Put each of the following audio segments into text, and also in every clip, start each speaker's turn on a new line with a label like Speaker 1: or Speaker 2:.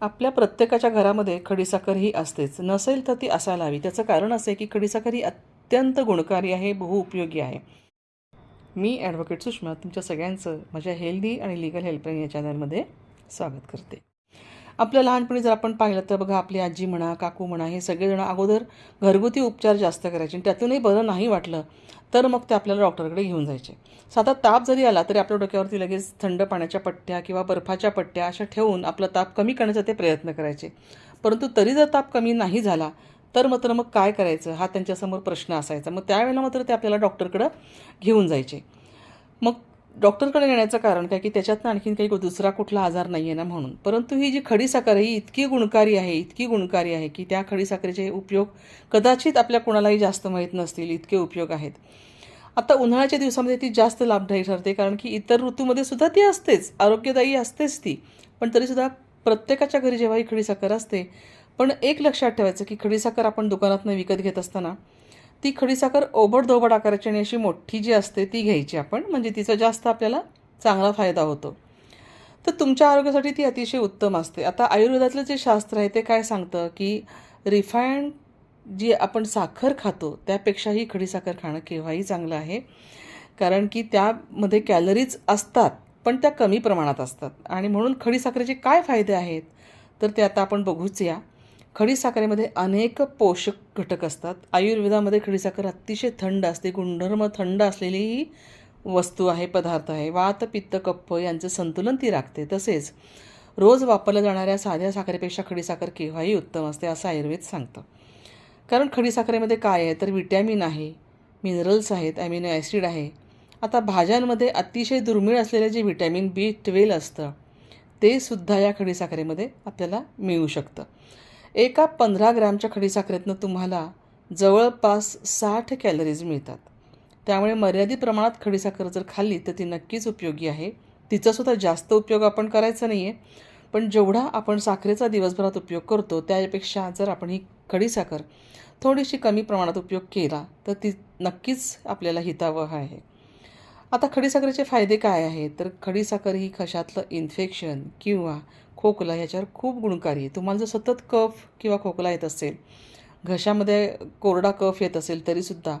Speaker 1: आपल्या प्रत्येकाच्या घरामध्ये खडीसाखर ही असतेच. नसेल तर ती असायला हवी त्याचं कारण असं आहे की खडीसाखर ही अत्यंत गुणकारी आहे बहुउपयोगी आहे. मी ॲडव्होकेट सुषमा तुमच्या सगळ्यांचं माझ्या हेल्दी आणि लिगल हेल्पलाईन या चॅनलमध्ये स्वागत करते. आपल्या लहानपणी जर आपण पाहिलं तर बघा आपली आजी म्हणा काकू म्हणा हे सगळेजण अगोदर घरगुती उपचार जास्त करायचे आणि त्यातूनही बरं नाही वाटलं तर मग ते आपल्याला डॉक्टरकडे घेऊन जायचे. साधा ताप जरी आला तरी आपल्या डोक्यावरती लगेच थंड पाण्याच्या पट्ट्या किंवा बर्फाच्या पट्ट्या अशा ठेवून आपला ताप कमी करण्याचा ते प्रयत्न करायचे. परंतु तरी जर ताप कमी नाही झाला तर मात्र मग काय करायचं? हा त्यांच्यासमोर प्रश्न असायचा. मग त्यावेळेला मात्र ते आपल्याला डॉक्टरकडं घेऊन जायचे. मग डॉक्टरकडे नेण्याचं कारण काय? की त्याच्यातनं आणखीन काही दुसरा कुठला आजार नाही आहे ना म्हणून. परंतु ही जी खडीसाखर ही इतकी गुणकारी आहे इतकी गुणकारी आहे की त्या खडीसाखरेचे उपयोग कदाचित आपल्या कोणालाही जास्त माहीत नसतील इतके उपयोग आहेत. आता उन्हाळ्याच्या दिवसामध्ये ती जास्त लाभदायी ठरते कारण की इतर ऋतूमध्ये सुद्धा ती असतेच आरोग्यदायी असतेच ती. पण तरीसुद्धा प्रत्येकाच्या घरी जेव्हा ही खडीसाखर असते पण एक लक्षात ठेवायचं की खडीसाखर आपण दुकानातनं विकत घेत असताना ती खडीसाखर ओबड आकाराची आणि अशी मोठी जी असते ती घ्यायची आपण. म्हणजे तिचा जास्त आपल्याला चांगला फायदा होतो. तर तुमच्या आरोग्यासाठी ती अतिशय उत्तम असते. आता आयुर्वेदातलं जे शास्त्र आहे ते काय सांगतं की रिफाईंड जी आपण साखर खातो त्यापेक्षाही खडीसाखर खाणं केव्हाही चांगलं आहे. कारण की त्यामध्ये कॅलरीज असतात पण त्या कमी प्रमाणात असतात. आणि म्हणून खडीसाखरेचे काय फायदे आहेत तर ते आता आपण बघूच या. खडीसाखरेमध्ये अनेक पोषक घटक असतात. आयुर्वेदामध्ये खडीसाखर अतिशय थंड असते. गुणधर्म थंड असलेली ही वस्तू आहे पदार्थ आहे. वात पित्त कप्प यांचं संतुलन ती राखते. तसेच रोज वापरल्या जाणाऱ्या साध्या साखरेपेक्षा खडीसाखर केव्हाही उत्तम असते असं आयुर्वेद सांगतं. कारण खडीसाखरेमध्ये काय आहे? तर विटॅमिन आहे मिनरल्स आहेत ॲमिनो ॲसिड आहे. आता भाज्यांमध्ये अतिशय दुर्मिळ असलेले जे विटॅमिन बी ट्वेल्व असतं ते सुद्धा या खडीसाखरेमध्ये आपल्याला मिळू शकतं. एका पंधरा ग्रॅमच्या खडीसाखरेतनं तुम्हाला जवळपास साठ कॅलरीज मिळतात. त्यामुळे मर्यादित प्रमाणात खडीसाखर जर खाल्ली तर ती नक्कीच उपयोगी आहे. तिचासुद्धा जास्त उपयोग आपण करायचा नाही आहे पण जेवढा आपण साखरेचा दिवसभरात उपयोग करतो त्यापेक्षा जर आपण ही खडीसाखर थोडीशी कमी प्रमाणात उपयोग केला तर ती नक्कीच आपल्याला हितावह आहे. आता खडीसाखरेचे फायदे काय आहेत? तर खडीसाखर ही खशातलं इन्फेक्शन किंवा खोकला ह्याच्यावर खूप गुणकारी आहे. तुम्हाला जर सतत कफ किंवा खोकला येत असेल घशामध्ये कोरडा कफ येत असेल तरीसुद्धा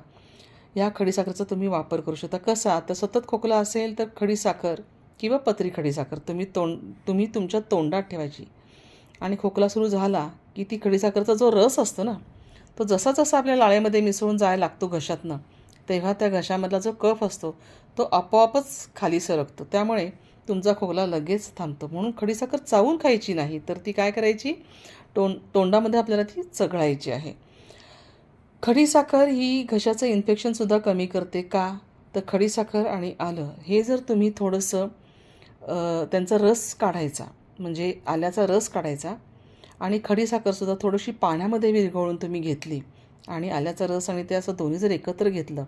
Speaker 1: या खडीसाखरचा तुम्ही वापर करू शकता. कसा? तर सतत खोकला असेल तर खडीसाखर किंवा पत्री खडीसाखर तुम्ही तोंड तुम्ही तुमच्या तोंडात ठेवायची. आणि खोकला सुरू झाला की ती खडीसाखरचा जो रस असतो ना तो जसा जसा आपल्या लाळेमध्ये मिसळून जायला लागतो घशातनं तेव्हा त्या घशामधला जो कफ असतो तो आपोआपच खाली सरकतो. त्यामुळे तुमचा खोकला लगेच थांबतो. म्हणून खडीसाखर चावून खायची नाही तर ती काय करायची? तोंड तोंडामध्ये आपल्याला ती चघळायची आहे. खडीसाखर ही घशाचं इन्फेक्शनसुद्धा कमी करते का? तर खडीसाखर आणि आलं हे जर तुम्ही थोडंसं त्यांचा रस काढायचा म्हणजे आल्याचा रस काढायचा आणि खडीसाखरसुद्धा थोडीशी पाण्यामध्ये विरघळून तुम्ही घेतली आणि आल्याचा रस आणि ते असं दोन्ही जर एकत्र घेतलं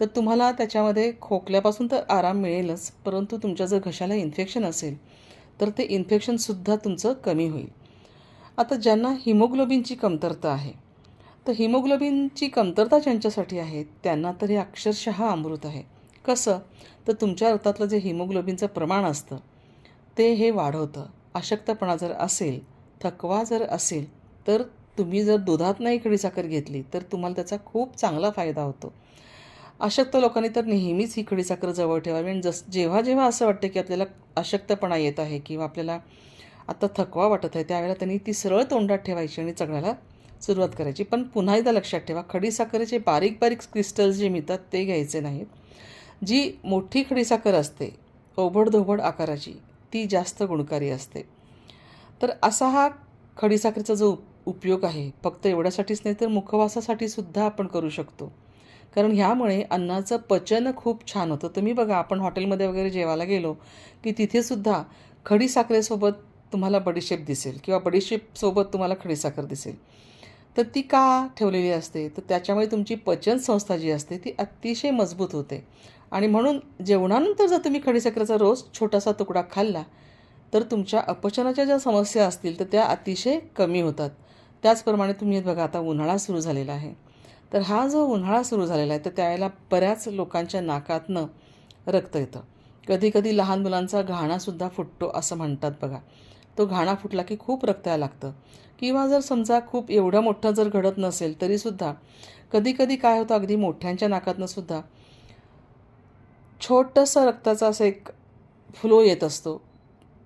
Speaker 1: तर तुम्हाला त्याच्यामध्ये खोकल्यापासून तर आराम मिळेलच परंतु तुमच्या जर घशाला इन्फेक्शन असेल तर ते इन्फेक्शनसुद्धा तुमचं कमी होईल. आता ज्यांना हिमोग्लोबिनची कमतरता आहे तर हिमोग्लोबिनची कमतरता ज्यांच्यासाठी आहे त्यांना तर हे अक्षरशः अमृत आहे. कसं? तर तुमच्या रक्तातलं जे हिमोग्लोबिनचं प्रमाण असतं ते हे वाढवतं. अशक्तपणा जर असेल थकवा जर असेल तर तुम्ही जर दुधात नाही खडीसाखर घेतली तर तुम्हाला त्याचा खूप चांगला फायदा होतो. अशक्त लोकांनी तर नेहमीच ही खडीसाखर जवळ ठेवावी. आणि जस जेव्हा जेव्हा असं वाटतं की आपल्याला अशक्तपणा येत आहे किंवा आपल्याला आता थकवा वाटत आहे त्यावेळेला त्यांनी ती सरळ तोंडात ठेवायची आणि चढायला सुरुवात करायची. पण पुन्हा एकदा लक्षात ठेवा खडीसाखरेचे बारीक बारीक क्रिस्टल्स जे मिळतात ते घ्यायचे नाहीत. जी मोठी खडीसाखर असते ओबडधोबड आकाराची ती जास्त गुणकारी असते. तर असा हा खडीसाखरेचा जो उपयोग आहे फक्त एवढ्यासाठीच नाही तर मुखवासासाठी सुद्धा आपण करू शकतो. कारण ह्यामुळे अन्नाचं पचन खूप छान होतं. तुम्ही बघा आपण हॉटेलमध्ये वगैरे जेवायला गेलो की तिथेसुद्धा खडीसाखरेसोबत तुम्हाला बडीशेप दिसेल किंवा बडीशेपसोबत तुम्हाला खडीसाखर दिसेल. तर ती का ठेवलेली असते? तर त्याच्यामुळे तुमची पचनसंस्था जी असते ती अतिशय मजबूत होते. आणि म्हणून जेवणानंतर जर तुम्ही खडीसाखरेचा रोज छोटासा तुकडा खाल्ला तर तुमच्या अपचनाच्या ज्या समस्या असतील तर त्या अतिशय कमी होतात. त्याचप्रमाणे तुम्ही बघा आता उन्हाळा सुरू झालेला आहे. तर हा जो उन्हाळा सुरू झालेला आहे तर त्यावेळेला बऱ्याच लोकांच्या नाकातनं रक्त येतं. कधी कधी लहान मुलांचा घाणासुद्धा फुटतो असं म्हणतात बघा. तो घाणा फुटला की खूप रक्त यायला लागतं. किंवा जर समजा खूप एवढं मोठं जर घडत नसेल तरीसुद्धा कधी कधी काय होतं अगदी मोठ्यांच्या नाकातनंसुद्धा छोटंसं रक्ताचा असं एक फ्लो येत असतो.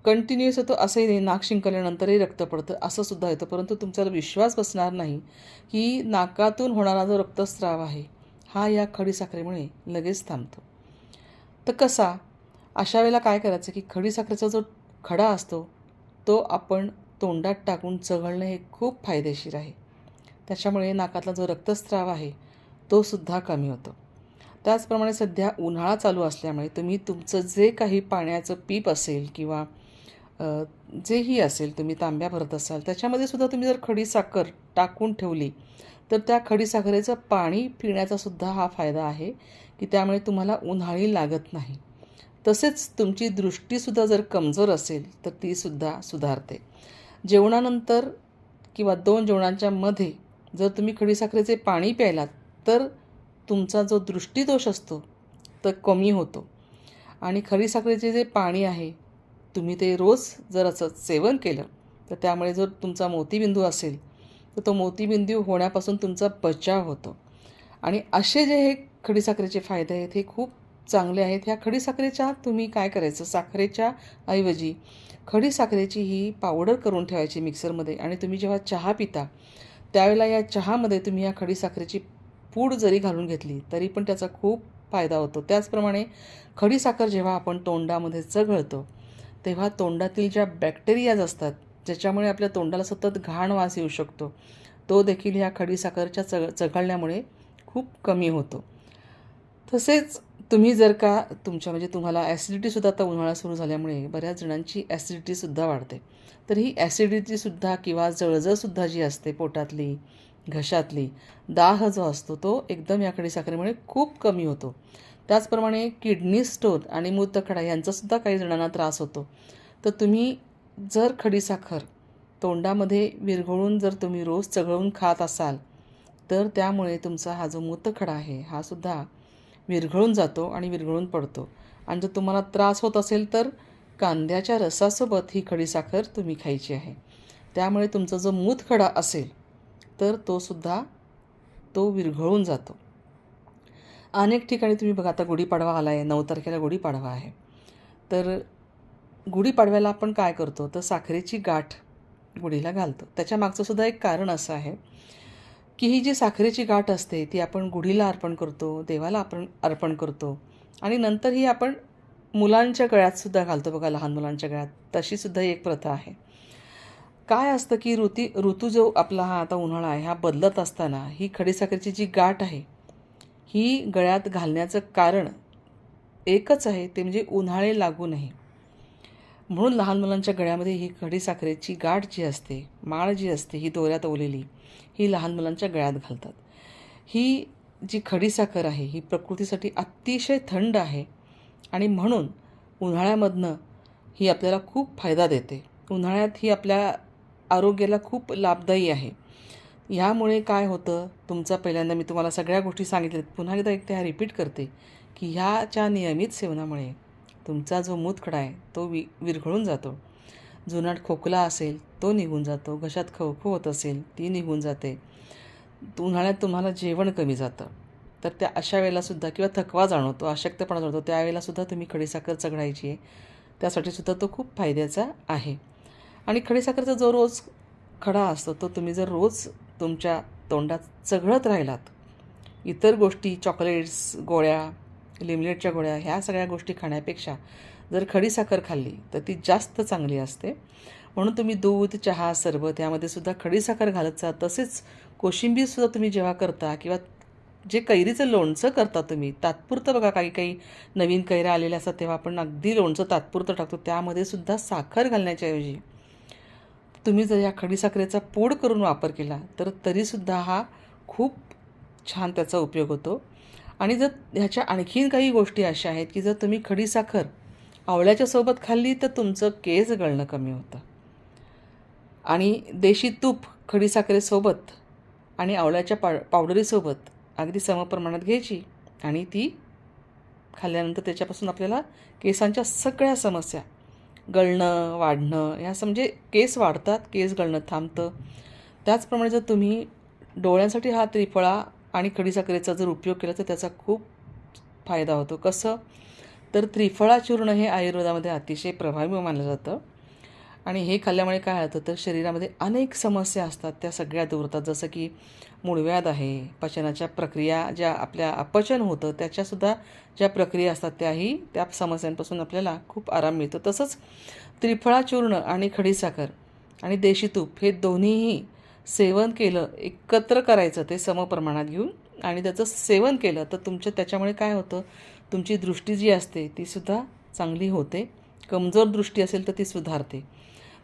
Speaker 1: कंटिन्युअस येतो असंही नाही. नाक शिंकल्यानंतरही रक्त पडतं असं सुद्धा येतं. परंतु तुमच्याला विश्वास बसणार नाही की नाकातून होणारा जो रक्तस्राव आहे हा या खडीसाखरेमुळे लगेच थांबतो. तर कसा? अशा वेळेला काय करायचं की खडीसाखरेचा जो खडा असतो तो आपण तोंडात टाकून चघळणं हे खूप फायदेशीर आहे. त्याच्यामुळे नाकातला जो रक्तस्राव आहे तो सुद्धा कमी होतो. त्याचप्रमाणे सध्या उन्हाळा चालू असल्यामुळे तुम्ही तुमचं जे काही पाण्याचं पीप असेल किंवा जेही असेल तुम्ही तांब्या भरत असाल त्याच्यामध्ये सुद्धा तुम्ही जर खडीसाखर टाकून ठेवली तर त्या खडीसाखरेचं पाणी पिण्याचा सुद्धा हा फायदा आहे की त्यामुळे तुम्हाला उन्हाळी लागत नाही. तसेच तुमची दृष्टीसुद्धा जर कमजोर असेल तर तीसुद्धा सुधारते. जेवणानंतर किंवा दोन जेवणांच्या मध्ये जर तुम्ही खडीसाखरेचे पाणी प्यायलात तर तुमचा जो दृष्टीदोष असतो तर कमी होतो. आणि खडीसाखरेचे जे पाणी आहे तुम्ही ते रोज जर असं सेवन केलं तर त्यामुळे जर तुमचा मोतीबिंदू असेल तर तो मोतीबिंदू होण्यापासून तुमचा बचाव होतो. आणि असे जे हे खडीसाखरेचे फायदे आहेत हे खूप चांगले आहेत. ह्या खडीसाखरेच्या तुम्ही काय करायचं? साखरेच्या ऐवजी खडीसाखरेची ही पावडर करून ठेवायची मिक्सरमध्ये आणि तुम्ही जेव्हा चहा पिता त्यावेळेला या चहामध्ये तुम्ही या खडीसाखरेची पूड जरी घालून घेतली तरी पण त्याचा खूप फायदा होतो. त्याचप्रमाणे खडीसाखर जेव्हा आपण तोंडामध्ये चघळतो तेव्हा तोंडातील ज्या बॅक्टेरियाज असतात ज्याच्यामुळे आपल्या तोंडाला सतत घाण वास येऊ शकतो तो देखील ह्या खडीसाखरच्या चघ चघळण्यामुळे खूप कमी होतो. तसेच तुम्ही जर का तुमच्या म्हणजे तुम्हाला ॲसिडिटीसुद्धा आता उन्हाळा सुरू झाल्यामुळे बऱ्याच जणांची ॲसिडिटीसुद्धा वाढते. तर ही ॲसिडिटीसुद्धा किंवा जळजळसुद्धा जी असते पोटातली घशातली दाह जो असतो तो एकदम या खडीसाखरेमुळे खूप कमी होतो. त्याचप्रमाणे किडनी स्टोन आणि मूतखडा यांचासुद्धा काही जणांना त्रास होतो. तर तुम्ही जर खडीसाखर तोंडामध्ये विरघळून जर तुम्ही रोज चघळून खात असाल तर त्यामुळे तुमचा हा जो मूतखडा आहे हा सुद्धा विरघळून जातो आणि विरघळून पडतो. आणि जर तुम्हाला त्रास होत असेल तर कांद्याच्या रसासोबत ही खडीसाखर तुम्ही खायची आहे. त्यामुळे तुमचा जो मूतखडा असेल तर तो सुद्धा तो विरघळून जातो. अनेक ठिकाणी तुम्ही बघा आता गुढीपाडवा आला आहे नऊ तारखेला गुढीपाडवा आहे. तर गुढीपाडव्याला आपण काय करतो? तर साखरेची गाठ गुढीला घालतो. त्याच्या मागचं सुद्धा एक कारण असं आहे की ही जी साखरेची गाठ असते ती आपण गुढीला अर्पण करतो देवाला आपण अर्पण करतो आणि नंतर ही आपण मुलांच्या गळ्यातसुद्धा घालतो. बघा लहान मुलांच्या गळ्यात. तशीसुद्धा एक प्रथा आहे. काय असतं की ऋती ऋतू जो आपला हा आता उन्हाळा आहे हा बदलत असताना ही खडीसाखरेची जी गाठ आहे ही गळ्यात घालण्याचं कारण एकच आहे ते म्हणजे उन्हाळे लागू नये. म्हणून लहान मुलांच्या गळ्यामध्ये ही खडी साखरेची गाठ जी असते माळ जी असते ही दोऱ्यात ओलेली ही लहान मुलांच्या गळ्यात घालतात. ही जी खडीसाखर आहे ही प्रकृतीसाठी अतिशय थंड आहे आणि म्हणून उन्हाळ्यामधनं ही आपल्याला खूप फायदा देते. उन्हाळ्यात ही आपल्या आरोग्याला खूप लाभदायी आहे. ह्यामुळे काय होतं? तुमचा पहिल्यांदा मी तुम्हाला सगळ्या गोष्टी सांगितल्यात पुन्हा एकदा एक त्या रिपीट करते की ह्याच्या नियमित सेवनामुळे तुमचा जो मूतखडा आहे तो वि विरघळून जातो. जुनाट खोकला असेल तो निघून जातो. घशात खवखव होत असेल ती निघून जाते. उन्हाळ्यात तुम्हाला जेवण कमी जातं. तर त्या अशा वेळेलासुद्धा किंवा थकवा जाणवतो अशक्तपणा जाणवतो. त्यावेळेलासुद्धा तुम्ही खडीसाखर चघळायची आहे. त्यासाठी सुद्धा तो खूप फायद्याचा आहे. आणि खडीसाखरचा जो रोज खडा असतो तो तुम्ही जर रोज तुमच्या तोंडात चघळत राहिलात. इतर गोष्टी चॉकलेट्स गोळ्या लिमलेटच्या गोळ्या ह्या सगळ्या गोष्टी खाण्यापेक्षा जर खडीसाखर खाल्ली तर ती जास्त चांगली असते. म्हणून तुम्ही दूध चहा सरबत यामध्ये सुद्धा खडीसाखर घालत जा. तसेच कोशिंबीरसुद्धा तुम्ही जेव्हा करता किंवा जे कैरीचं लोणचं करता तुम्ही तात्पुरतं बघा काही काही नवीन कैऱ्या आलेल्या असतात तेव्हा आपण अगदी लोणचं तात्पुरतं टाकतो. त्यामध्ये सुद्धा साखर घालण्याच्या ऐवजी तुम्ही जर या खडीसाखरेचा पूड करून वापर केला तर तरीसुद्धा हा खूप छान त्याचा उपयोग होतो. आणि जर ह्याच्या आणखीन काही गोष्टी अशा आहेत की जर तुम्ही खडीसाखर आवळ्याच्या सोबत खाल्ली तर तुमचं केस गळणं कमी होतं. आणि देशी तूप खडीसाखरेसोबत आणि आवळ्याच्या पा पावडरीसोबत अगदी समप्रमाणात घ्यायची आणि ती खाल्ल्यानंतर त्याच्यापासून आपल्याला केसांच्या सगळ्या समस्या गळणं वाढणं ह्या म्हणजे केस वाढतात केस गळणं थांबतं. त्याचप्रमाणे जर तुम्ही डोळ्यांसाठी हा त्रिफळा आणि खडीसाखरेचा जर उपयोग केला तर त्याचा खूप फायदा होतो. कसं? तर त्रिफळा चूर्ण हे आयुर्वेदामध्ये अतिशय प्रभावी मानलं जातं. आणि हे खाल्ल्यामुळे काय होतं तर शरीरामध्ये अनेक समस्या असतात त्या सगळ्या दूर होतात जसं की मूळव्याध आहे पचनाच्या प्रक्रिया ज्या आपल्या अपचन होतं त्याच्यासुद्धा ज्या प्रक्रिया असतात त्याही त्या समस्यांपासून आपल्याला खूप आराम मिळतो. तसंच त्रिफळा चूर्ण आणि खडीसाखर आणि देशी तूप हे दोन्हीही सेवन केलं एकत्र करायचं ते समप्रमाणात घेऊन आणि त्याचं सेवन केलं तर तुमच्या त्याच्यामुळे काय होतं तुमची दृष्टी जी असते तीसुद्धा चांगली होते. कमजोर दृष्टी असेल तर ती सुधारते.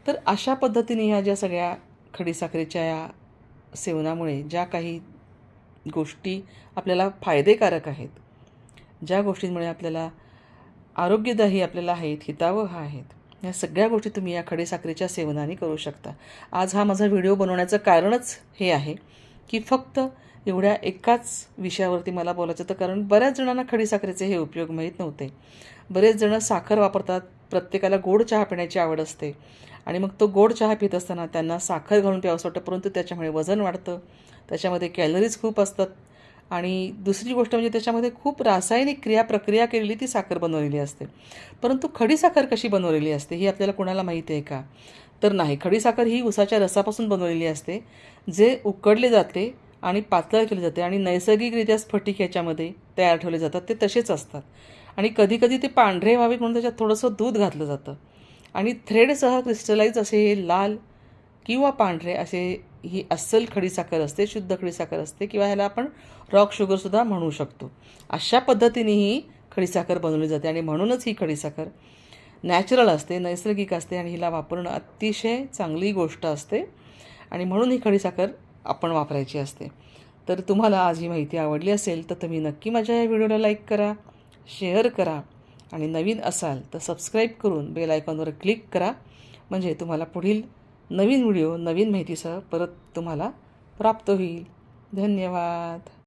Speaker 1: तर अशा पद्धतीने ह्या ज्या सगळ्या खडीसाखरेच्या या सेवनामुळे ज्या काही गोष्टी आपल्याला फायदेकारक आहेत ज्या गोष्टींमुळे आपल्याला आरोग्यदायी आपल्याला आहेत हितावह आहेत या सगळ्या गोष्टी तुम्ही या खडीसाखरेच्या सेवनाने करू शकता. आज हा माझा व्हिडिओ बनवण्याचं कारणच हे आहे की फक्त एवढ्या एकाच विषयावरती मला बोलायचं होतं कारण बऱ्याच जणांना खडीसाखरेचे हे उपयोग माहीत नव्हते. बरेच जणं साखर वापरतात प्रत्येकाला गोड चहा पिण्याची आवड असते. आणि मग तो गोड चहा पित असताना त्यांना साखर घालून प्यावंसं वाटतं परंतु त्याच्यामुळे वजन वाढतं. त्याच्यामध्ये कॅलरीज खूप असतात. आणि दुसरी गोष्ट म्हणजे त्याच्यामध्ये खूप रासायनिक क्रिया प्रक्रिया केलेली ती साखर बनवलेली असते. परंतु खडी साखर कशी बनवलेली असते ही आपल्याला कोणाला माहिती आहे का? तर नाही. खडी साखर ही उसाच्या रसापासून बनवलेली असते जे उकडले जाते आणि पातळ केले जाते आणि नैसर्गिकरित्या स्फटिक याच्यामध्ये तयार ठेवले जातात. ते तसेच असतात. आणि कधीकधी ते पांढरे व्हावेत म्हणून त्याच्यात थोडंसं दूध घातलं जातं. आणि थ्रेडसह क्रिस्टलाइज असे हे लाल किंवा पांढरे असे ही अस्सल खडीसाखर असते शुद्ध खडीसाखर असते किंवा ह्याला आपण रॉक शुगरसुद्धा म्हणू शकतो. अशा पद्धतीने ही खडीसाखर बनवली जाते आणि म्हणूनच ही खडीसाखर नॅचरल असते नैसर्गिक असते आणि हिला वापरणं अतिशय चांगली गोष्ट असते आणि म्हणून ही खडीसाखर आपण वापरायची असते. तर तुम्हाला आज ही माहिती आवडली असेल तर तुम्ही नक्की माझ्या या व्हिडिओला लाईक करा शेअर करा आणि नवीन असाल तर सबस्क्राईब करून बेल आयकॉनवर क्लिक करा. म्हणजे तुम्हाला पुढील नवीन व्हिडिओ नवीन माहितीसह परत तुम्हाला प्राप्त होईल. धन्यवाद.